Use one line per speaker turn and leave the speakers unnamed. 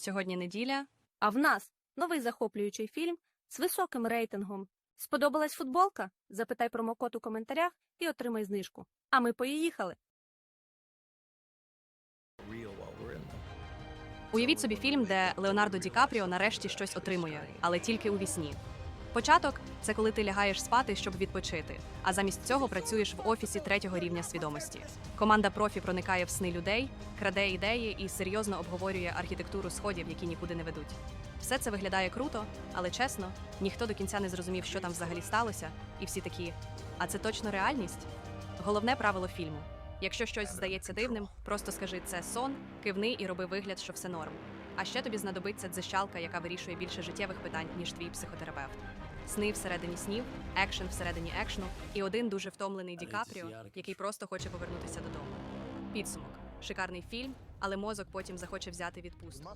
Сьогодні неділя.
А в нас новий захоплюючий фільм з високим рейтингом. Сподобалась футболка? Запитай промокод у коментарях і отримай знижку. А ми поїхали.
Уявіть собі фільм, де Леонардо Ді Капріо нарешті щось отримує, але тільки у вісні. Початок це коли ти лягаєш спати, щоб відпочити, а замість цього працюєш в офісі третього рівня свідомості. Команда профі проникає в сни людей, краде ідеї і серйозно обговорює архітектуру сходів, які нікуди не ведуть. Все це виглядає круто, але чесно, ніхто до кінця не зрозумів, що там взагалі сталося, і всі такі. А це точно реальність? Головне правило фільму. Якщо щось здається дивним, просто скажи це сон, кивни і роби вигляд, що все норм. А ще тобі знадобиться дзищалка, яка вирішує більше життєвих питань, ніж твій психотерапевт. Сни всередині снів, екшен всередині екшну, і один дуже втомлений Ді Капріо, який просто хоче повернутися додому. Підсумок: шикарний фільм, але мозок потім захоче взяти відпустку.